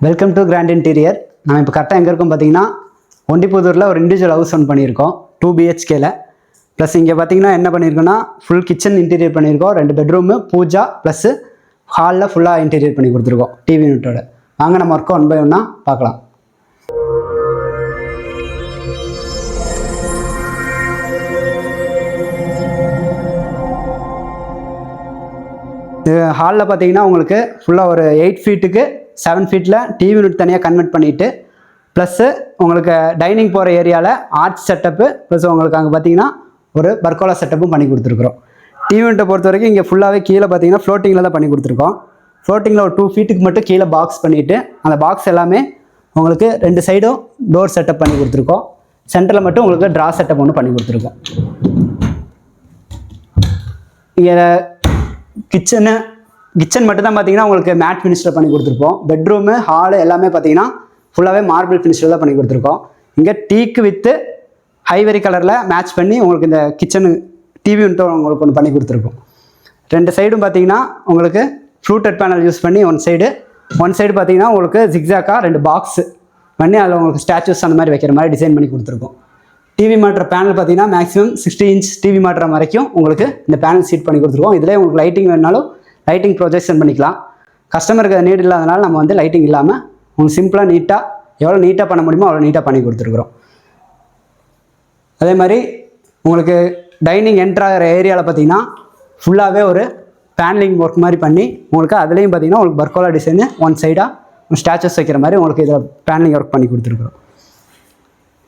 Welcome to grand interior நம்ம இப்போ கரெக்டாக எங்கே இருக்கோம் பார்த்தீங்கன்னா ஒண்டிப்புதூரில் ஒரு இண்டிவிஜுவல் ஹவுஸ் ஒன் பண்ணியிருக்கோம் டூ பிஹெச்கேல ப்ளஸ் இங்கே பார்த்தீங்கன்னா என்ன பண்ணியிருக்கோன்னா ஃபுல் கிச்சன் இன்டீரியர் பண்ணியிருக்கோம் ரெண்டு பெட்ரூமு பூஜா ப்ளஸ்ஸு ஹாலில் ஃபுல்லாக இன்டீரியர் பண்ணி கொடுத்துருக்கோம் டிவி யூனிட்டோட வாங்க நம்ம ஒர்க்கை ஒன் பை ஒன்னாக பார்க்கலாம். இது ஹாலில் பார்த்தீங்கன்னா உங்களுக்கு ஃபுல்லாக ஒரு எயிட் ஃபீட்டுக்கு செவன் ஃபீட்டில் டிவி யூனிட் தனியாக கன்வெர்ட் பண்ணிவிட்டு ப்ளஸ்ஸு உங்களுக்கு டைனிங் போகிற ஏரியாவில் ஆர்ச் செட்டப்பு ப்ளஸ் உங்களுக்கு அங்கே பார்த்தீங்கன்னா ஒரு பர்கோலா செட்டப்பும் பண்ணி கொடுத்துருக்குறோம். டிவி யூனிட்டை பொறுத்த வரைக்கும் இங்கே ஃபுல்லாகவே கீழே பார்த்தீங்கன்னா ஃப்ளோட்டிங்கில் தான் பண்ணி கொடுத்துருக்கோம். ஃப்ளோட்டிங்கில் ஒரு டூ ஃபீட்டுக்கு மட்டும் கீழே பாக்ஸ் பண்ணிவிட்டு அந்த பாக்ஸ் எல்லாமே உங்களுக்கு ரெண்டு சைடும் டோர் செட்டப் பண்ணி கொடுத்துருக்கோம். சென்டரில் மட்டும் உங்களுக்கு ட்ரா செட்டப் ஒன்று பண்ணி கொடுத்துருக்கோம். இங்கே கிச்சனு கிச்சன் மட்டும் தான் பார்த்தீங்கன்னா உங்களுக்கு மேட் ஃபினிஷில் பண்ணி கொடுத்துருப்போம். பெட்ரூமு ஹாலு எல்லாமே பார்த்தீங்கன்னா ஃபுல்லாகவே மார்பிள் ஃபினிஷில் தான் பண்ணி கொடுத்துருக்கோம். இங்கே டீக்கு வித்து ஹைவரி கலரில் மேட்ச் பண்ணி உங்களுக்கு இந்த கிச்சனு டிவி யூனிட்டும் உங்களுக்கு ஒன்று பண்ணி கொடுத்துருக்கோம். ரெண்டு சைடும் பார்த்தீங்கன்னா உங்களுக்கு ஃப்ளூட்டட் பேனல் யூஸ் பண்ணி ஒன் சைடு ஒன் சைடு பார்த்தீங்கன்னா உங்களுக்கு ஜிக்ஸாக்காக ரெண்டு பாக்ஸ் பண்ணி அதில் உங்களுக்கு ஸ்டாச்சுஸ் அந்த மாதிரி வைக்கிற மாதிரி டிசைன் பண்ணி கொடுத்துருக்கோம். டிவி மாட்டுற பேனல் பார்த்தீங்கன்னா மேக்ஸிமம் சிக்ஸ்டி இன்ச் டிவி மாட்டுற வரைக்கும் உங்களுக்கு இந்த பேனல் சீட் பண்ணி கொடுத்துருக்கோம். இதில் உங்களுக்கு லைட்டிங் வேணுனாலும் லைட்டிங் ப்ரொஜெக்ஷன் பண்ணிக்கலாம். கஸ்டமருக்கு நீட் இல்லாதனால நம்ம வந்து லைட்டிங் இல்லாமல் உங்களுக்கு சிம்பிளாக நீட்டாக எவ்வளோ நீட்டாக பண்ண முடியுமோ அவ்வளோ நீட்டாக பண்ணி கொடுத்துருக்குறோம். அதே மாதிரி உங்களுக்கு டைனிங் என்ட்ராகிற ஏரியாவில் பார்த்தீங்கன்னா ஃபுல்லாகவே ஒரு பேனலிங் ஒர்க் மாதிரி பண்ணி உங்களுக்கு அதுலேயும் பார்த்தீங்கன்னா உங்களுக்கு பர்கோலா டிசைனு ஒன் சைடாக ஸ்டாச்சஸ் வைக்கிற மாதிரி உங்களுக்கு இதில் பேனலிங் ஒர்க் பண்ணி கொடுத்துருக்குறோம்.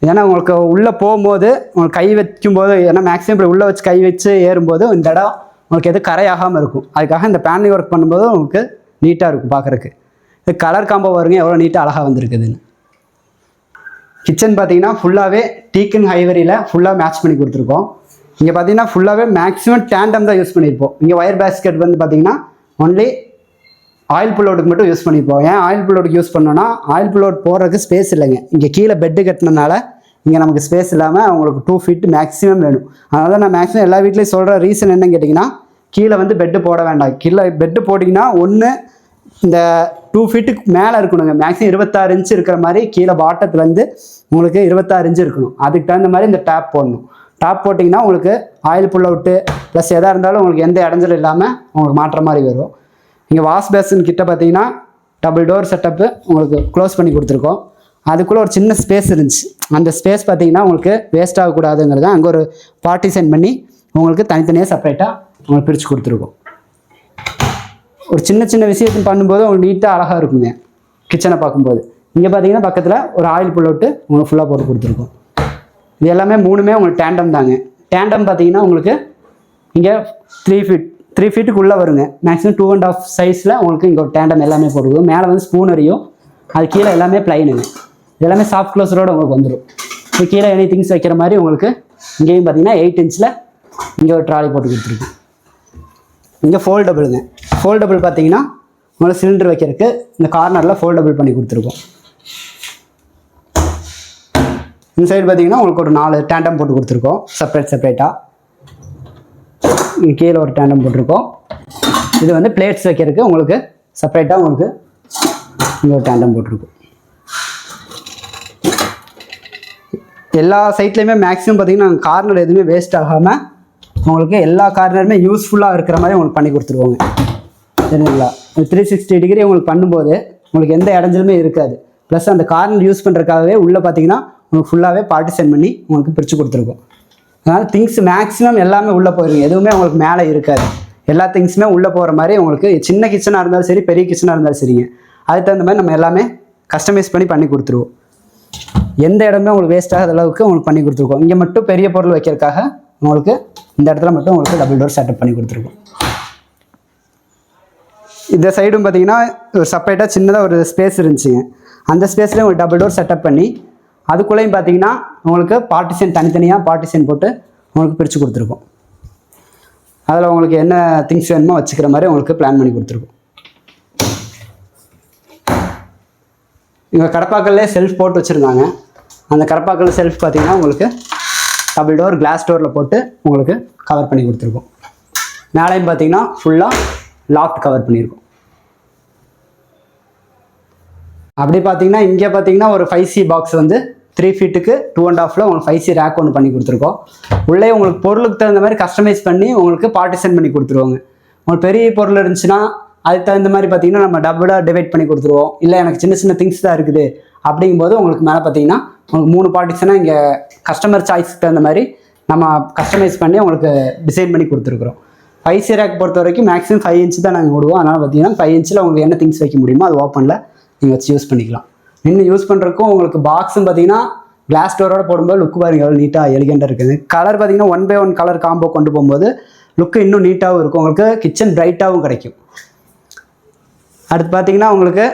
ஏன்னா உங்களுக்கு உள்ளே போகும்போது உங்களுக்கு கை வைக்கும்போது ஏன்னா மேக்ஸிமம் இப்படி உள்ளே வச்சு கை வச்சு ஏறும்போது இந்த இடம் உங்களுக்கு எது கரையாகாமல் இருக்கும். அதுக்காக இந்த பேனலிங் ஒர்க் பண்ணும்போது உங்களுக்கு நீட்டாக இருக்கும் பார்க்குறக்கு இது கலர் காம்போ வருங்க எவ்வளோ நீட்டாக அழகாக வந்திருக்குதுன்னு. கிச்சன் பார்த்தீங்கன்னா ஃபுல்லாகவே டீக்கன் ஹைவரியில் ஃபுல்லாக மேட்ச் பண்ணி கொடுத்துருக்கோம். இங்கே பார்த்தீங்கன்னா ஃபுல்லாகவே மேக்ஸிமம் டேண்டம் தான் யூஸ் பண்ணியிருப்போம் இங்கே ஒயர் பேஸ்கெட் வந்து பார்த்தீங்கன்னா ஒன்லி ஆயில் புல்லோடுக்கு மட்டும் யூஸ் பண்ணிப்போம் ஏன் ஆயில் புல்லோடுக்கு யூஸ் பண்ணோன்னா ஆயில் புல்லோட் போடுறதுக்கு ஸ்பேஸ் இல்லைங்க. இங்கே கீழே பெட்டு கட்டினனால இங்கே நமக்கு ஸ்பேஸ் இல்லாமல் அவங்களுக்கு டூ ஃபீட் மேக்ஸிமம் வேணும். அதனால நான் மேக்ஸிமம் எல்லா வீட்லேயும் சொல்கிற ரீசன் என்னன்னு கேட்டிங்கன்னா கீழே வந்து பெட்டு போட வேண்டாம். கீழே பெட்டு போட்டிங்கன்னா ஒன்று இந்த டூ ஃபீட்டுக்கு மேலே இருக்கணுங்க. மேக்ஸிமம் இருபத்தாறு இன்ச்சு இருக்கிற மாதிரி கீழே பாட்டத்தில் வந்து உங்களுக்கு இருபத்தாறு இன்ச்சு இருக்கணும். அதுக்கு தகுந்த மாதிரி இந்த டேப் போடணும். டாப் போட்டிங்கன்னா உங்களுக்கு ஆயில் புல் அவுட்டு ப்ளஸ் எதாக இருந்தாலும் உங்களுக்கு எந்த இடைஞ்சல் இல்லாமல் உங்களுக்கு மாற்ற மாதிரி வரும். இங்கே வாஷ் பேசின் கிட்ட பார்த்தீங்கன்னா டபுள் டோர் செட்டப்பு உங்களுக்கு க்ளோஸ் பண்ணி கொடுத்துருக்கோம். அதுக்குள்ளே ஒரு சின்ன ஸ்பேஸ் இருந்துச்சு. அந்த ஸ்பேஸ் பார்த்தீங்கன்னா உங்களுக்கு வேஸ்ட் ஆகக்கூடாதுங்கிறத அங்கே ஒரு பார்ட்டிசன் பண்ணி உங்களுக்கு தனித்தனியாக செப்பரேட்டாக உங்களுக்கு பிரித்து கொடுத்துருக்கோம். ஒரு சின்ன சின்ன விஷயத்தை பண்ணும்போது உங்களுக்கு நீட்டாக அழகாக இருக்குங்க. கிச்சனை பார்க்கும்போது. இங்கே பார்த்தீங்கன்னா பக்கத்தில் ஒரு ஆயில் புல் அவுட்டு உங்களுக்கு ஃபுல்லாக போட்டு கொடுத்துருக்கோம். இது எல்லாமே மூணுமே உங்களுக்கு டேண்டம் தாங்க. டேண்டம் பார்த்தீங்கன்னா உங்களுக்கு இங்கே த்ரீ ஃபீட் த்ரீ ஃபீட்டுக்குள்ளே வருங்க. மேக்ஸிமம் டூ அண்ட் ஆஃப் சைஸில் உங்களுக்கு இங்கே ஒரு டேண்டம் எல்லாமே போட்டுருக்கும். மேலே வந்து ஸ்பூன் வரையும் அது கீழே எல்லாமே பிளைனுங்க எல்லாமே சாஃப்ட் க்ளோஸரோடு உங்களுக்கு வந்துடும் இப்போ கீழே எனி திங்ஸ் வைக்கிற மாதிரி உங்களுக்கு இங்கேயும் பார்த்தீங்கன்னா எயிட் இன்ச்சில் இங்கே ஒரு ட்ராலி போட்டு கொடுத்துருக்கேன் இங்கே ஃபோல்டபுளுங்க ஃபோல்டபுள் பார்த்தீங்கன்னா உங்களுக்கு சிலிண்டர் வைக்கிறதுக்கு இந்த கார்னரில் ஃபோல்டபுள் பண்ணி கொடுத்துருக்கோம். இந்த சைடு பார்த்தீங்கன்னா உங்களுக்கு ஒரு நாலு டேண்டம் போட்டு கொடுத்துருக்கோம். செப்பரேட் செப்பரேட்டாக இங்கே கீழே ஒரு டேண்டம் போட்டிருக்கோம். இது வந்து பிளேட்ஸ் வைக்கிறதுக்கு உங்களுக்கு செப்பரேட்டாக உங்களுக்கு இங்கே ஒரு டேண்டம் போட்டிருக்கோம். எல்லா சைட்லேயுமே மேக்ஸிமம் பார்த்தீங்கன்னா கார்னர் எதுவுமே வேஸ்ட் ஆகாமல் உங்களுக்கு எல்லா கார்னருமே யூஸ்ஃபுல்லாக இருக்கிற மாதிரி உங்களுக்கு பண்ணி கொடுத்துருவோங்க. சரிங்களா? த்ரீ சிக்ஸ்டி டிகிரி உங்களுக்கு பண்ணும்போது உங்களுக்கு எந்த இடைஞ்சலுமே இருக்காது. ப்ளஸ் அந்த கார்னர் யூஸ் பண்ணுறதுக்காகவே உள்ளே பார்த்தீங்கன்னா உங்களுக்கு ஃபுல்லாகவே பார்ட்டிசன் பண்ணி உங்களுக்கு பிரித்து கொடுத்துருக்கோம். அதனால் திங்ஸ் மேக்ஸிமம் எல்லாமே உள்ளே போயிருங்க. எதுவுமே உங்களுக்கு மேலே இருக்காது. எல்லா திங்ஸுமே உள்ளே போகிற மாதிரி உங்களுக்கு சின்ன கிச்சனாக இருந்தாலும் சரி பெரிய கிச்சனாக இருந்தாலும் சரிங்க. அதுக்கு தகுந்த மாதிரி நம்ம எல்லாமே கஸ்டமைஸ் பண்ணி பண்ணி கொடுத்துருவோம். எந்த இடமே உங்களுக்கு வேஸ்ட் ஆகாத அளவுக்கு உங்களுக்கு பண்ணி கொடுத்துருக்கோம். இங்கே மட்டும் பெரிய பொருள் வைக்கிறதுக்காக உங்களுக்கு இந்த இடத்துல மட்டும் உங்களுக்கு டபுள் டோர் செட்டப் பண்ணி கொடுத்துருக்கோம். இந்த சைடும் பார்த்தீங்கன்னா ஒரு செப்பரேட்டாக சின்னதாக ஒரு ஸ்பேஸ் இருந்துச்சுங்க அந்த ஸ்பேஸ்லேயும் உங்களுக்கு டபுள் டோர் செட்டப் பண்ணி அதுக்குள்ளேயும் பார்த்தீங்கன்னா உங்களுக்கு பார்ட்டிஷன் தனித்தனியாக பார்ட்டிஷன் போட்டு உங்களுக்கு பிரித்து கொடுத்துருக்கோம். அதில் உங்களுக்கு என்ன திங்ஸ் வேணுமோ வச்சுக்கிற மாதிரி உங்களுக்கு பிளான் பண்ணி கொடுத்துருக்கோம். இங்கே கடப்பாக்கல்லே செல்ஃப் போட்டு வச்சுருந்தாங்க. அந்த கடப்பாக்கல் செல்ஃப் பார்த்திங்கன்னா உங்களுக்கு டபுள் டோர் கிளாஸ் டோரில் போட்டு உங்களுக்கு கவர் பண்ணி கொடுத்துருக்கோம். மேலேயும் பார்த்தீங்கன்னா ஃபுல்லாக லாஃப்ட் கவர் பண்ணியிருக்கோம் அப்படி பார்த்தீங்கன்னா இங்கே பார்த்தீங்கன்னா ஒரு ஃபைவ் சி பாக்ஸ் வந்து த்ரீ ஃபீட்டுக்கு டூ அண்ட் ஆஃபில் உங்களுக்கு ஃபைவ் சி ரேக் ஒன்று பண்ணி கொடுத்துருக்கோம். உள்ளே உங்களுக்கு பொருளுக்கு தகுந்த மாதிரி கஸ்டமைஸ் பண்ணி உங்களுக்கு பார்ட்டிசன் பண்ணி கொடுத்துருவாங்க. உங்களுக்கு பெரிய பொருள் இருந்துச்சுன்னா அதுக்கு தகுந்த மாதிரி பார்த்தீங்கன்னா நம்ம டபுளாக டிவைட் பண்ணி கொடுத்துருவோம். இல்லை எனக்கு சின்ன சின்ன திங்ஸ் தான் இருக்குது. அப்படிங்கும்போது உங்களுக்கு மேலே பார்த்தீங்கன்னா உங்களுக்கு மூணு பார்ட்டிஷனாக இங்கே கஸ்டமர் சாய்ஸ்க்கு தகுந்த மாதிரி நம்ம கஸ்டமைஸ் பண்ணி உங்களுக்கு டிசைன் பண்ணி கொடுத்துருக்குறோம். ஃபைவ் சி ரேக் பொறுத்த வரைக்கும் மேக்ஸிமம் ஃபைவ் இன்ச் தான் நாங்கள் விடுவோம் அதனால் பார்த்தீங்கன்னா ஃபைவ் இன்ச்சில் உங்களுக்கு என்ன திங்ஸ் வைக்க முடியுமோ அது ஓப்பனில் நீங்கள் வச்சு யூஸ் பண்ணிக்கலாம். இன்னும் யூஸ் பண்ணுறதுக்கும் உங்களுக்கு பாக்ஸும் பார்த்தீங்கன்னா கிளாஸ் டோரோட போடும்போது லுக் பாருங்க எவ்வளோ நீட்டாக எலிகெண்டாக இருக்குது. கலர் பார்த்தீங்கன்னா one by one colour combo கொண்டு போகும்போது லுக்கு இன்னும் நீட்டாகவும் இருக்கும். உங்களுக்கு கிச்சன் பிரைட்டாகவும் கிடைக்கும். அடுத்து பார்த்தீங்கன்னா உங்களுக்கு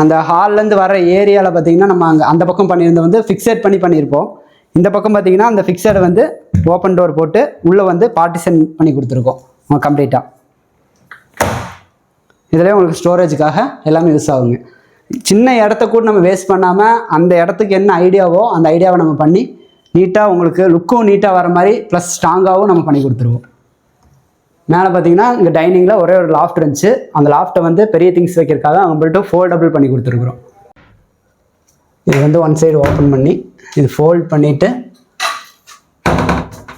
அந்த ஹால்லேருந்து வர ஏரியாவில் பார்த்தீங்கன்னா நம்ம அங்கே அந்த பக்கம் பண்ணியிருந்த வந்து ஃபிக்ஸட் பண்ணி பண்ணியிருப்போம். இந்த பக்கம் பார்த்தீங்கன்னா அந்த ஃபிக்ஸடை வந்து ஓப்பன் டோர் போட்டு உள்ளே வந்து பார்ட்டிஷன் பண்ணி கொடுத்துருக்கோம். கம்ப்ளீட்டாக இதில் உங்களுக்கு ஸ்டோரேஜுக்காக எல்லாமே யூஸ் ஆகுங்க. சின்ன இடத்த கூட நம்ம வேஸ்ட் பண்ணாமல் அந்த இடத்துக்கு என்ன ஐடியாவோ அந்த ஐடியாவை நம்ம பண்ணி நீட்டாக உங்களுக்கு லுக்கும் நீட்டாக வர மாதிரி ப்ளஸ் ஸ்ட்ராங்காகவும் நம்ம பண்ணி கொடுத்துருவோம். மேலே பார்த்தீங்கன்னா இங்கே டைனிங்கில் ஒரே ஒரு லாஃப்ட் இருந்துச்சு. அந்த லாஃப்ட்டை வந்து பெரிய திங்ஸ் வைக்கிறதுக்காக அவங்கள்ட்ட ஃபோல்டபுள் பண்ணி கொடுத்துருக்குறோம். இது வந்து ஒன் சைடு ஓப்பன் பண்ணி இது ஃபோல்ட் பண்ணிவிட்டு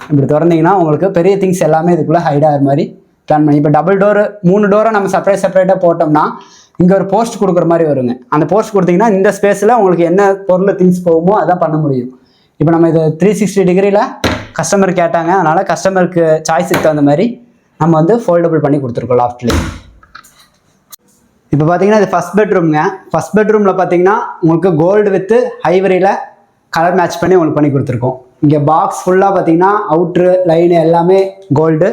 இப்படி திறந்தீங்கன்னா உங்களுக்கு பெரிய திங்ஸ் எல்லாமே இதுக்குள்ளே ஹைட் ஆகிற மாதிரி பிளான் பண்ணி இப்போ டபுள் டோரு மூணு டோரை நம்ம செப்பரேட் செப்பரேட்டாக போட்டோம்னா இங்கே ஒரு போஸ்ட் கொடுக்குற மாதிரி வருங்க. அந்த போஸ்ட் கொடுத்தீங்கன்னா இந்த ஸ்பேஸில் உங்களுக்கு என்ன பொருள் திங்ஸ் போகுமோ அதான் பண்ண முடியும். இப்போ நம்ம இது த்ரீ சிக்ஸ்டி டிகிரியில் கஸ்டமர் கேட்டாங்க. அதனால் கஸ்டமருக்கு சாய்ஸுக்கு தகுந்த மாதிரி நம்ம வந்து ஃபோல்டபுள் பண்ணி கொடுத்துருக்கோம் லாஃப்ட்லேயே இப்போ பார்த்தீங்கன்னா இது ஃபஸ்ட் பெட்ரூம்ங்க ஃபஸ்ட் பெட்ரூமில் பார்த்தீங்கன்னா உங்களுக்கு கோல்டு வித்து ஹைவரியில் கலர் மேட்ச் பண்ணி உங்களுக்கு பண்ணி கொடுத்துருக்கோம். இங்கே பாக்ஸ் ஃபுல்லாக பார்த்தீங்கன்னா அவுட்ரு லைனு எல்லாமே கோல்டு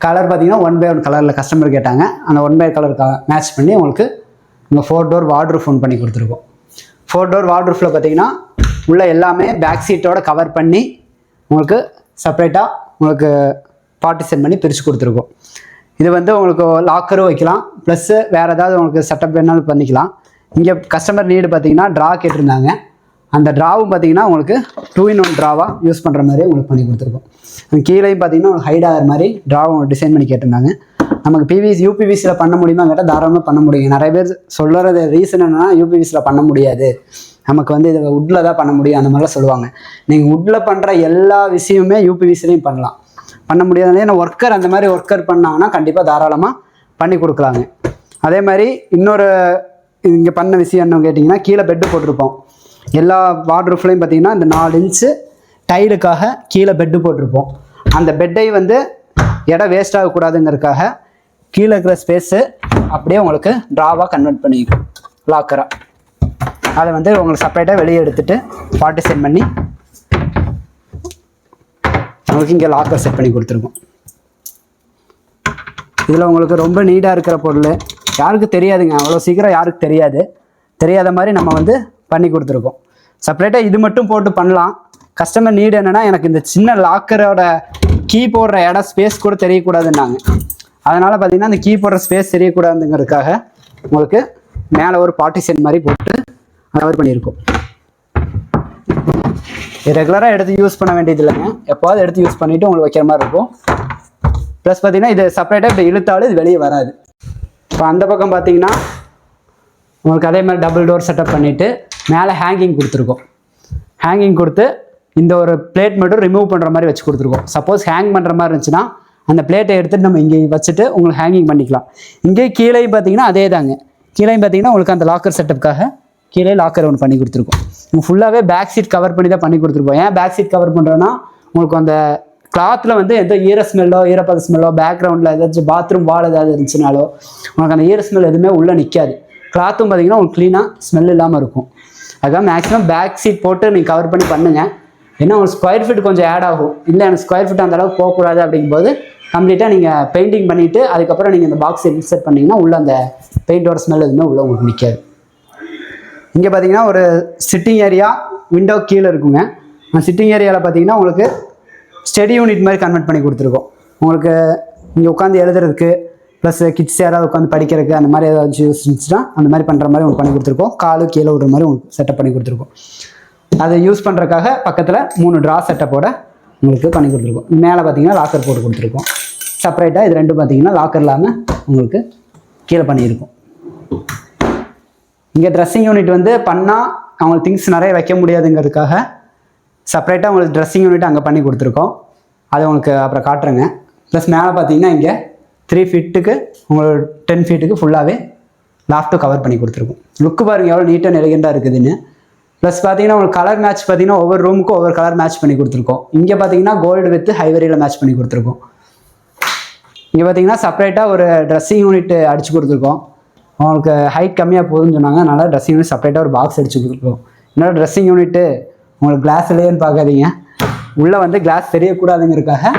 கலர் பார்த்தீங்கன்னா ஒன் பை ஒன் கலரில் கஸ்டமர் கேட்டாங்க. அந்த ஒன் பை கலர் மேட்ச் பண்ணி உங்களுக்கு இங்கே ஃபோர் டோர் வார்ட்ரூஃப் ஒன் பண்ணி கொடுத்துருக்கோம். ஃபோர் டோர் வார்ட்ரூஃபில் பார்த்தீங்கன்னா உள்ள எல்லாமே பேக் சீட்டோட கவர் பண்ணி உங்களுக்கு செப்பரேட்டாக உங்களுக்கு பார்ட்டிஷன் பண்ணி பிரித்து கொடுத்துருக்கோம். இது வந்து உங்களுக்கு லாக்கரும் வைக்கலாம். ப்ளஸ்ஸு வேறு ஏதாவது உங்களுக்கு செட்டப் வேணாலும் பண்ணிக்கலாம். இங்கே கஸ்டமர் நீடு பார்த்தீங்கன்னா ட்ரா கேட்டிருந்தாங்க. அந்த ட்ராவும் பார்த்தீங்கன்னா உங்களுக்கு டூ இன் ஒன் ட்ராவாக யூஸ் பண்ணுற மாதிரி உங்களுக்கு பண்ணி கொடுத்துருக்கோம். கீழேயும் பார்த்தீங்கன்னா உங்களுக்கு ஹைட் ஆகிற மாதிரி ட்ராவும் டிசைன் பண்ணி கேட்டிருந்தாங்க. நமக்கு பிவிசி யூபிவிசியில் பண்ண முடியுமா கேட்டால் தாராளமாக பண்ண முடியும். நிறைய பேர் சொல்கிறது ரீசன் என்னென்னா யூபிவிசியில் பண்ண முடியாது. நமக்கு வந்து இதை உட்டில் தான் பண்ண முடியும். அந்த மாதிரிலாம் சொல்லுவாங்க. நீங்கள் உட்டில் பண்ணுற எல்லா விஷயமுமே யூபிவிசிலையும் பண்ணலாம். பண்ண முடியாது ஏன்னா ஒர்க்கர் அந்த மாதிரி ஒர்க்கர் பண்ணாங்கன்னா கண்டிப்பாக தாராளமாக பண்ணி கொடுக்கலாங்க. அதே மாதிரி இன்னொரு இங்கே பண்ண விஷயம் என்ன கேட்டிங்கன்னா கீழே பெட்டு போட்டிருப்போம். எல்லா வார்ட்ரூஃப்லையும் பார்த்தீங்கன்னா இந்த நாலு இன்ச்சு டைலுக்காக கீழே பெட்டு போட்டிருப்போம். அந்த பெட்டை வந்து இடம் வேஸ்ட் ஆகக்கூடாதுங்கிறதுக்காக கீழே இருக்கிற ஸ்பேஸு அப்படியே உங்களுக்கு ட்ராவாக கன்வெர்ட் பண்ணிக்கும் லாக்கராக அதை வந்து உங்களுக்கு செப்பரேட்டாக வெளியே எடுத்துட்டு பார்ட்டிஷன் பண்ணி உங்களுக்கு இங்கே லாக்கர் செட் பண்ணி கொடுத்துருக்கோம். இதில் உங்களுக்கு ரொம்ப நீடாக இருக்கிற பொருள் யாருக்கும் தெரியாதுங்க. அவ்வளோ சீக்கிரம் யாருக்கு தெரியாது. தெரியாத மாதிரி நம்ம வந்து பண்ணி கொடுத்துருக்கோம். செப்பரேட்டாக இது மட்டும் போட்டு பண்ணலாம். கஸ்டமர் நீடு என்னென்னா எனக்கு இந்த சின்ன லாக்கரோட கீ போடுற இடம் ஸ்பேஸ் கூட தெரியக்கூடாதுன்னாங்க. அதனால் பார்த்தீங்கன்னா அந்த கீ போடுற ஸ்பேஸ் தெரியக்கூடாதுங்கிறதுக்காக உங்களுக்கு மேலே ஒரு பார்ட்டிஷன் மாதிரி போட்டு கவர் பண்ணியிருக்கோம். ரெகுலராக எடுத்து யூஸ் பண்ண வேண்டியது இல்லைங்க. எப்போவாவது எடுத்து யூஸ் பண்ணிவிட்டு உங்களுக்கு வைக்கிற மாதிரி இருக்கும். ப்ளஸ் பார்த்தீங்கன்னா இது செப்பரேட்டாக இப்படி இழுத்தாலும் இது வெளியே வராது. இப்போ அந்த பக்கம் பார்த்தீங்கன்னா உங்களுக்கு அதே மாதிரி டபுள் டோர் செட்டப் பண்ணிவிட்டு மேலே ஹேங்கிங் கொடுத்துருக்கோம். ஹேங்கிங் கொடுத்து இந்த ஒரு பிளேட் மட்டும் ரிமூவ் பண்ணுற மாதிரி வச்சு கொடுத்துருக்கோம். சப்போஸ் ஹேங் பண்ணுற மாதிரி இருந்துச்சுன்னா அந்த பிளேட்டை எடுத்துட்டு நம்ம இங்கே வச்சுட்டு உங்களுக்கு ஹேங்கிங் பண்ணிக்கலாம். இங்கே கீழேயும் பார்த்தீங்கன்னா அதே தாங்க கீழேயும் பார்த்தீங்கன்னா உங்களுக்கு அந்த லாக்கர் செட்டப்புக்காக கீழே லாக்கர் ஒன்று பண்ணி கொடுத்துருக்கோம். ஃபுல்லாகவே பேக் சீட் கவர் பண்ணி தான் பண்ணி கொடுத்துருப்போம். ஏன் பேக் சீட் கவர் பண்ணுறோன்னா உங்களுக்கு அந்த கிளாத்தில் வந்து எந்த ஈர ஸ்மெல்லோ ஈரப்பத ஸ்மெல்லோ பேக்ரவுண்டில் ஏதாச்சும் பாத்ரூம் வால் ஏதாவது இருந்துச்சுனாலோ உனக்கு அந்த ஈர ஸ்மெல் எதுவுமே உள்ளே நிற்காது கிளாத்தும் பார்த்தீங்கன்னா உங்களுக்கு க்ளீனாக ஸ்மெல் இல்லாமல் இருக்கும். அதுக்காக மேக்ஸிமம் பேக் சீட் போட்டு நீங்கள் கவர் பண்ணி பண்ணுங்கள் ஏன்னா உங்களுக்கு ஸ்கொயர் ஃபீட் கொஞ்சம் ஆட் ஆகும். இல்லை எனக்கு ஸ்கொயர் ஃபீட் அந்தளவுக்கு போகக்கூடாது அப்படிங்கும்போது கம்ப்ளீட்டாக நீங்கள் பெயிண்டிங் பண்ணிவிட்டு அதுக்கப்புறம் நீங்கள் இந்த பாக்ஸ் இன்செட் பண்ணிங்கன்னா உள்ளே அந்த பெயிண்டோட ஸ்மெல் எதுவுமே உள்ளே உங்களுக்கு நிற்காது இங்கே பார்த்தீங்கன்னா ஒரு சிட்டிங் ஏரியா விண்டோ கீழே இருக்குங்க. அந்த சிட்டிங் ஏரியாவில் பார்த்தீங்கன்னா உங்களுக்கு ஸ்டடி யூனிட் மாதிரி கன்வெர்ட் பண்ணி கொடுத்துருக்கோம். உங்களுக்கு இங்கே உட்காந்து எழுதுறதுக்கு ப்ளஸ் கிட்ஸ் யாராவது உட்காந்து படிக்கிறதுக்கு அந்த மாதிரி ஏதாவது யூஸ் இருந்துச்சுன்னா அந்த மாதிரி பண்ணுற மாதிரி உங்களுக்கு பண்ணி கொடுத்துருக்கோம். காலு கீழே விடுற மாதிரி உங்களுக்கு செட்டப் பண்ணி கொடுத்துருக்கோம். அதை யூஸ் பண்ணுறதுக்காக பக்கத்தில் மூணு ட்ரா செட்டப்போட உங்களுக்கு பண்ணி கொடுத்துருக்கோம். மேலே பார்த்தீங்கன்னா லாக்கர் போட்டு கொடுத்துருக்கோம். செப்பரேட்டாக இது ரெண்டும் பார்த்தீங்கன்னா லாக்கர் இல்லாமல் உங்களுக்கு கீழே பண்ணியிருக்கோம். இங்கே ட்ரெஸ்ஸிங் யூனிட் வந்து பண்ணால் அவங்களுக்கு திங்ஸ் நிறைய வைக்க முடியாதுங்கிறதுக்காக செப்பரேட்டாக உங்களுக்கு ட்ரெஸ்ஸிங் யூனிட் அங்கே பண்ணி கொடுத்துருக்கோம். அதை உங்களுக்கு அப்புறம் காட்டுறேங்க. ப்ளஸ் மேலே பார்த்தீங்கன்னா இங்கே த்ரீ ஃபீட்டுக்கு உங்களுக்கு டென் ஃபீட்டுக்கு ஃபுல்லாகவே லாஃப்ட்டு கவர் பண்ணி கொடுத்துருக்கோம். லுக்கு பாருங்கள் எவ்வளோ நீட்டாக நெலிகண்டாக இருக்குதுன்னு. ப்ளஸ் பார்த்தீங்கன்னா உங்களுக்கு கலர் மேட்ச் பார்த்தீங்கன்னா ஒவ்வொரு ரூமுக்கும் ஒவ்வொரு கலர் மேட்ச் பண்ணி கொடுத்துருக்கோம். இங்கே பார்த்தீங்கன்னா கோல்டு வித் ஹைவரியில் மேட்ச் பண்ணி கொடுத்துருக்கோம். இங்கே பார்த்தீங்கன்னா செப்பரேட்டாக ஒரு ட்ரெஸ்ஸிங் யூனிட் அடிச்சு கொடுத்துருக்கோம். அவங்களுக்கு ஹைட் கம்மியாக போகுதுன்னு சொன்னாங்க. அதனால் ட்ரெஸ்ஸிங் யூனிட் செப்பரேட்டாக ஒரு பாக்ஸ் அடிச்சு கொடுத்துருக்கோம் என்னோட ட்ரெஸ்ஸிங் யூனிட்டு உங்களுக்கு கிளாஸ் இல்லையேன்னு பார்க்காதீங்க. உள்ளே வந்து கிளாஸ் தெரியக்கூடாதுங்கிறதுக்காக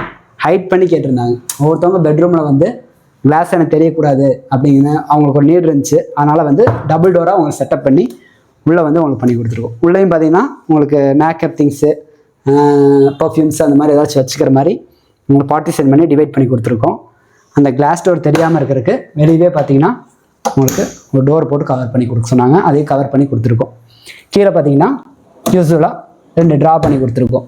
ஹைட் பண்ணி கேட்டிருந்தாங்க. ஒவ்வொருத்தவங்க பெட்ரூமில் வந்து கிளாஸ் எனக்கு தெரியக்கூடாது அப்படிங்கிற அவங்களுக்கு ஒரு நீட் இருந்துச்சு. அதனால் வந்து டபுள் டோராக அவங்க செட்டப் பண்ணி உள்ளே வந்து உங்களுக்கு பண்ணி கொடுத்துருக்கோம் உள்ளேயும் பார்த்தீங்கன்னா உங்களுக்கு மேக்கப் திங்ஸு பர்ஃப்யூம்ஸ் அந்த மாதிரி ஏதாச்சும் வச்சுக்கிற மாதிரி உங்களுக்கு பார்ட்டிஷன் பண்ணி டிவைட் பண்ணி கொடுத்துருக்கோம். அந்த கிளாஸ் டோர் தெரியாமல் இருக்கிறதுக்கு வெளியவே பார்த்தீங்கன்னா உங்களுக்கு ஒரு டோர் போட்டு கவர் பண்ணி கொடுக்க சொன்னாங்க. அதையும் கவர் பண்ணி கொடுத்துருக்கோம். கீழே பார்த்தீங்கன்னா யூஸ்ஃபுல்லாக ரெண்டு ட்ரா பண்ணி கொடுத்துருக்கோம்.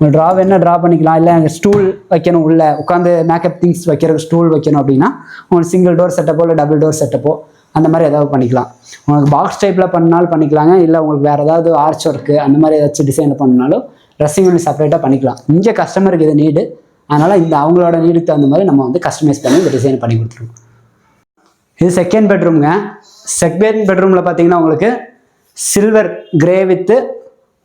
ஒரு ட்ரா வேணால் ட்ரா பண்ணிக்கலாம். இல்லை அங்கே ஸ்டூல் வைக்கணும் உள்ள. உட்காந்து மேக்கப் திங்ஸ் வைக்கிற ஸ்டூல் வைக்கணும் அப்படின்னா உங்களுக்கு சிங்கிள் டோர் செட்டப்போ இல்லை டபுள் டோர் செட்டப்போ அந்த மாதிரி ஏதாவது பண்ணிக்கலாம். உங்களுக்கு பாக்ஸ் டைப்பில் பண்ணாலும் பண்ணிக்கலாங்க. இல்லை உங்களுக்கு வேறு ஏதாவது ஆர்ச் ஒர்க்கு அந்த மாதிரி ஏதாச்சும் டிசைன் பண்ணாலும் ட்ரெஸ்ஸிங் ஒன்று செப்பரேட்டாக பண்ணிக்கலாம். இங்கே கஸ்டமருக்கு இது நீடு அதனால் இந்த அவங்களோட நீடுக்கு தகுந்த மாதிரி நம்ம வந்து கஸ்டமைஸ் பண்ணி இந்த டிசைன் பண்ணி கொடுத்துருவோம் இது செகண்ட் பெட்ரூம்ங்க செகண்ட் பெட்ரூமில் பார்த்தீங்கன்னா உங்களுக்கு சில்வர் கிரே வித்து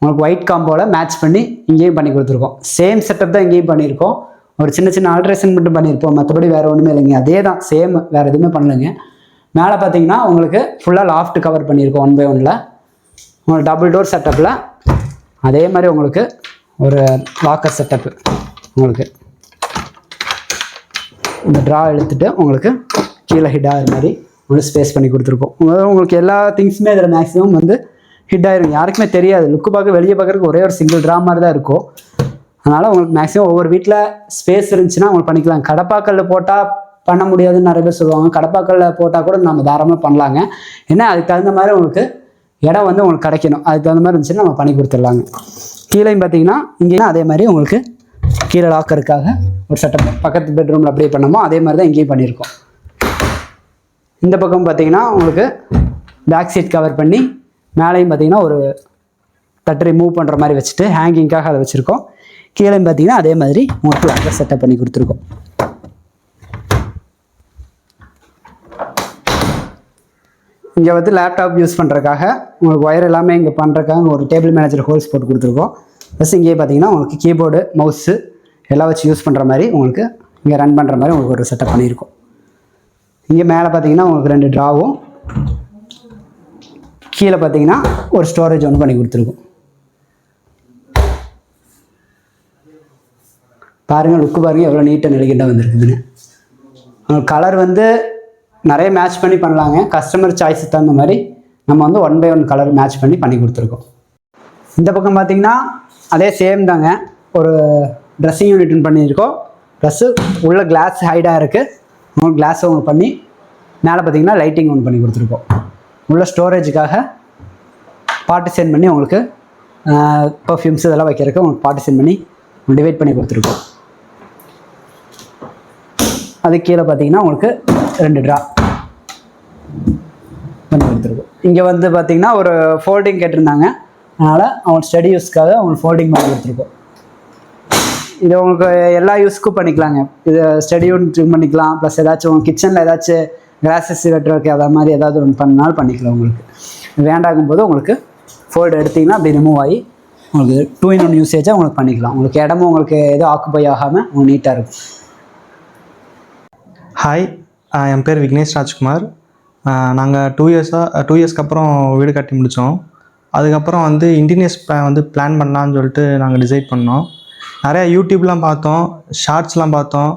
உங்களுக்கு ஒயிட் காம்போவில் மேட்ச் பண்ணி இங்கேயும் பண்ணி கொடுத்துருக்கோம். சேம் செட்டப் தான் இங்கேயும் பண்ணியிருக்கோம். ஒரு சின்ன சின்ன ஆல்ட்ரேஷன் மட்டும் பண்ணியிருப்போம். மற்றபடி வேறு ஒன்றுமே இல்லைங்க. அதே தான் சேம் வேறு எதுவுமே பண்ணலைங்க. மேலே பார்த்தீங்கன்னா உங்களுக்கு ஃபுல்லாக லாஃப்ட் கவர் பண்ணியிருக்கோம் ஒன் பை ஒனில் உங்களுக்கு டபுள் டோர் செட்டப்பில் அதே மாதிரி உங்களுக்கு ஒரு லாக்கர் செட்டப்பு உங்களுக்கு. இந்த ட்ரா எடுத்துகிட்டு உங்களுக்கு கீழே ஹிட் ஆகிற மாதிரி உங்களுக்கு ஸ்பேஸ் பண்ணி கொடுத்துருக்கோம். உங்களுக்கு எல்லா திங்ஸுமே இதில் மேக்ஸிமம் வந்து ஹிட் ஆயிரும். யாருக்குமே தெரியாது. லுக்கு பார்க்க வெளியே பார்க்குறதுக்கு ஒரே ஒரு சிங்கிள் ட்ரா மாதிரி தான் இருக்கும். அதனால் உங்களுக்கு மேக்ஸிமம் ஒவ்வொரு வீட்டில் ஸ்பேஸ் இருந்துச்சுன்னா உங்களுக்கு பண்ணிக்கலாம். கடப்பாக்கல்ல போட்டால் பண்ண முடியாதுன்னு நிறைய பேர் சொல்லுவாங்க. கடப்பாக்கல்ல போட்டால் கூட நம்ம தாராளமாக பண்ணலாங்க. ஏன்னா அதுக்கு தகுந்த மாதிரி உங்களுக்கு இடம் வந்து உங்களுக்கு கிடைக்கணும். அதுக்கு தகுந்த மாதிரி இருந்துச்சுன்னா நம்ம பண்ணி கொடுத்துடலாங்க. கீழேயும் பார்த்தீங்கன்னா இங்கேயும் அதே மாதிரி உங்களுக்கு கீழே லாக்கருக்காக ஒரு சட்டம் பக்கத்து பெட்ரூமில் அப்படியே பண்ணமோ அதே மாதிரி தான் இங்கேயும் பண்ணியிருக்கோம். இந்த பக்கம் பார்த்தீங்கன்னா உங்களுக்கு பேக் சீட் கவர் பண்ணி மேலேயும் பார்த்தீங்கன்னா ஒரு தட்டு ரிமூவ் பண்ணுற மாதிரி வச்சுட்டு ஹேங்கிங்காக அதை வச்சுருக்கோம். கீழேயும் பார்த்தீங்கன்னா அதே மாதிரி உங்களுக்கு அங்கே செட்டப் பண்ணி கொடுத்துருக்கோம். இங்கே வந்து லேப்டாப் யூஸ் பண்ணுறதுக்காக உங்களுக்கு ஒயர் எல்லாமே இங்கே பண்ணுறக்காக ஒரு டேபிள் மேனேஜர் ஹோல்ஸ் போட்டு கொடுத்துருக்கோம். ப்ளஸ் இங்கே பார்த்தீங்கன்னா உங்களுக்கு கீபோர்டு மவுஸு எல்லாம் வச்சு யூஸ் பண்ணுற மாதிரி உங்களுக்கு இங்கே ரன் பண்ணுற மாதிரி உங்களுக்கு ஒரு செட்டப் பண்ணியிருக்கோம். இங்கே மேலே பார்த்தீங்கன்னா உங்களுக்கு ரெண்டு ட்ராவும் கீழே பார்த்தீங்கன்னா ஒரு ஸ்டோரேஜ் ஒன்று பண்ணி கொடுத்துருக்கோம். பாருங்கள் லுக்கு பாருங்கள் எவ்வளோ நீட்டாக நெருங்கிட்ட வந்திருக்குதுன்னு. கலர் வந்து நிறைய மேட்ச் பண்ணி பண்ணலாங்க. கஸ்டமர் சாய்ஸுக்கு தகுந்த மாதிரி நம்ம வந்து one by one colour match பண்ணி பண்ணி கொடுத்துருக்கோம். இந்த பக்கம் பார்த்தீங்கன்னா அதே சேம் தாங்க. ஒரு ட்ரெஸ்ஸிங் யூனிட்னு பண்ணியிருக்கோம். ப்ளஸ்ஸு உள்ள கிளாஸ் ஹைடாக இருக்குது மூணு கிளாஸ் ஒன்று பண்ணி மேலே பார்த்தீங்கன்னா லைட்டிங் ஒன்று பண்ணி கொடுத்துருக்கோம். உள்ள ஸ்டோரேஜுக்காக பார்ட்டிசன் பண்ணி உங்களுக்கு பர்ஃப்யூம்ஸ் இதெல்லாம் வைக்கிறதுக்கு உங்களுக்கு பார்ட்டிசன் பண்ணி டிவைட் பண்ணி கொடுத்துருக்கோம். அது கீழே பார்த்தீங்கன்னா உங்களுக்கு ரெண்டு ட்ரா பண்ணி கொடுத்துருக்கோம். இங்கே வந்து பார்த்தீங்கன்னா ஒரு ஃபோல்டிங் கேட்டிருந்தாங்க. அதனால் அவங்க ஸ்டடி யூஸ்க்காக அவங்களுக்கு ஃபோல்டிங் பண்ணி கொடுத்துருக்கோம். இது உங்களுக்கு எல்லா யூஸ்க்கும் பண்ணிக்கலாங்க. இது ஸ்டடியும் ட்ரிம் பண்ணிக்கலாம். ப்ளஸ் ஏதாச்சும் கிச்சனில் ஏதாச்சும் கிராசஸ் வெட்டுறதுக்கு அதை மாதிரி ஏதாவது ஒன்று பண்ணாலும் பண்ணிக்கலாம் உங்களுக்கு. வேண்டாகும் போது உங்களுக்கு ஃபோல்டு எடுத்தீங்கன்னா அப்படி ரிமூவ் ஆகி உங்களுக்கு டூ இன் ஒன் யூசேஜாக உங்களுக்கு பண்ணிக்கலாம். உங்களுக்கு இடமும் உங்களுக்கு எதுவும் ஆக்குப்பை ஆகாமல் உங்களுக்கு நீட்டாக இருக்கும். ஹாய் என் பேர் விக்னேஷ் ராஜ்குமார். நாங்கள் டூ இயர்ஸாக டூ இயர்ஸ்க்கு அப்புறம் வீடு கட்டி முடித்தோம் அதுக்கப்புறம் வந்து இன்டீரியர்ஸ் ப்ளான் வந்து பிளான் பண்ணலான்னு சொல்லிட்டு நாங்கள் டிசைட் பண்ணோம். நிறையா யூடியூப்லாம் பார்த்தோம் ஷார்ட்ஸ்லாம் பார்த்தோம்.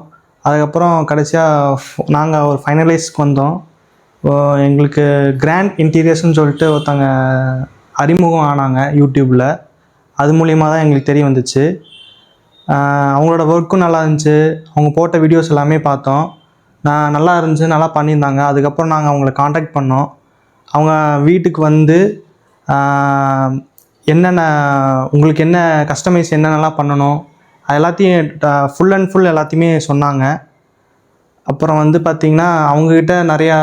அதுக்கப்புறம் கடைசியாக நாங்கள் ஒரு ஃபைனலைஸ்க்கு வந்தோம். எங்களுக்கு கிராண்ட் இன்டீரியர்ஸ்னு சொல்லிட்டு ஒருத்தவங்க அறிமுகம் ஆனாங்க யூடியூப்பில் அது மூலியமாக தான் எங்களுக்கு தெரிய வந்துச்சு. அவங்களோட ஒர்க்கும் நல்லா இருந்துச்சு. அவங்க போட்ட வீடியோஸ் எல்லாமே பார்த்தோம். நான் நல்லா இருந்துச்சு நல்லா பண்ணியிருந்தாங்க. அதுக்கப்புறம் நாங்கள் அவங்கள காண்டாக்ட் பண்ணோம். அவங்க வீட்டுக்கு வந்து என்னென்ன உங்களுக்கு என்ன கஸ்டமைஸ் என்னென்னலாம் பண்ணணும் அது எல்லாத்தையும் ஃபுல் அண்ட் ஃபுல் எல்லாத்தையுமே சொன்னாங்க. அப்புறம் வந்து பார்த்திங்கன்னா அவங்கக்கிட்ட நிறையா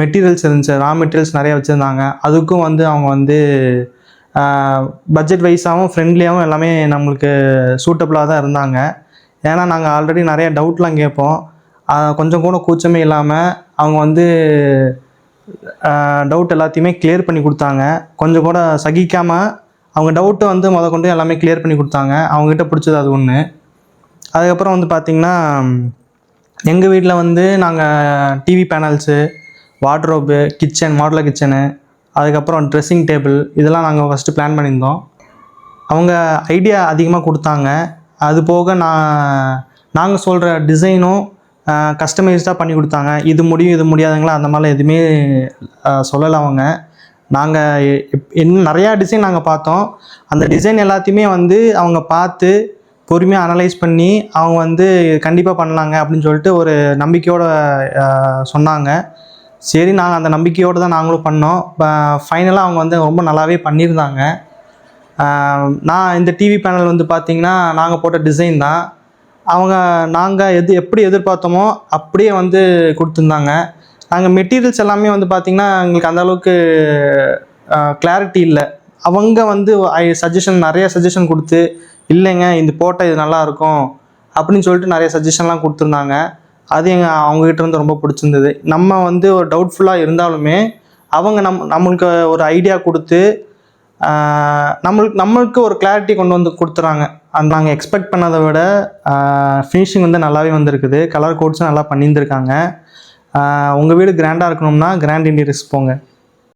மெட்டீரியல்ஸ் இருந்துச்சு. ரா மெட்டீரியல்ஸ் நிறையா வச்சுருந்தாங்க. அதுக்கும் வந்து அவங்க வந்து பட்ஜெட் வைஸாகவும் ஃப்ரெண்ட்லியாகவும் எல்லாமே நம்மளுக்கு சூட்டபுளாக தான் இருந்தாங்க. ஏன்னா நாங்கள் ஆல்ரெடி நிறையா டவுட்லாம் கேட்போம். கொஞ்சம் கூட கூச்சமே இல்லாமல் அவங்க வந்து டவுட் எல்லாத்தையுமே கிளியர் பண்ணி கொடுத்தாங்க. கொஞ்சம் கூட சகிக்காமல் அவங்க டவுட்டை வந்து முத கொண்டு எல்லாமே கிளியர் பண்ணி கொடுத்தாங்க. அவங்ககிட்ட பிடிச்சது அது ஒன்று அதுக்கப்புறம் வந்து பார்த்திங்கன்னா எங்கள் வீட்டில் வந்து நாங்கள் TV panels wardrobe kitchen modular kitchen அதுக்கப்புறம் ட்ரெஸ்ஸிங் டேபிள் இதெல்லாம் நாங்கள் ஃபஸ்ட்டு பிளான் பண்ணியிருந்தோம். அவங்க ஐடியா அதிகமாக கொடுத்தாங்க. அது போக நான் நாங்கள் சொல்கிற டிசைனும் கஸ்டமைஸ்டாக பண்ணி கொடுத்தாங்க. இது முடியும் இது முடியாதுங்களா? அந்த மாதிரிலாம் எதுவுமே சொல்லலை அவங்க. நாங்கள் இன்னும் நிறையா டிசைன் நாங்கள் பார்த்தோம். அந்த டிசைன் எல்லாத்தையுமே வந்து அவங்க பார்த்து பொறுமையாக அனலைஸ் பண்ணி அவங்க வந்து கண்டிப்பாக பண்ணலாங்க அப்படின்னு சொல்லிட்டு ஒரு நம்பிக்கையோடு சொன்னாங்க. சரி நாங்கள் அந்த நம்பிக்கையோடு தான் நாங்களும் பண்ணோம். ஃபைனலாக அவங்க வந்து ரொம்ப நல்லாவே பண்ணியிருந்தாங்க. நான் இந்த டிவி பேனல் வந்து பார்த்திங்கன்னா நாங்கள் போட்ட டிசைன் தான். அவங்க நாங்கள் எது எப்படி எதிர்பார்த்தோமோ அப்படியே வந்து கொடுத்துருந்தாங்க. நாங்கள் மெட்டீரியல்ஸ் எல்லாமே வந்து பார்த்திங்கன்னா எங்களுக்கு அந்தளவுக்கு கிளாரிட்டி இல்லை. அவங்க வந்து சஜஷன் நிறைய சஜஷன் கொடுத்து இல்லைங்க இது போட்டால் இது நல்லாயிருக்கும் அப்படின்னு சொல்லிட்டு நிறைய சஜஷன்லாம் கொடுத்துருந்தாங்க. அது எங்கள் அவங்ககிட்ட இருந்து ரொம்ப பிடிச்சிருந்தது. நம்ம வந்து ஒரு டவுட்ஃபுல்லாக இருந்தாலுமே அவங்க நம் நம்மளுக்கு ஒரு ஐடியா கொடுத்து நம்மளுக்கு நம்மளுக்கு ஒரு கிளாரிட்டி கொண்டு வந்து கொடுத்துறாங்க. அந்த நாங்கள் எக்ஸ்பெக்ட் பண்ணதை விட ஃபினிஷிங் வந்து நல்லாவே வந்திருக்குது. கலர் கோட்ஸும் நல்லா பண்ணியிருந்துருக்காங்க. உங்கள் வீடு கிராண்டாக இருக்கணும்னா கிராண்ட் இன்டீரியர்ஸ் போங்க.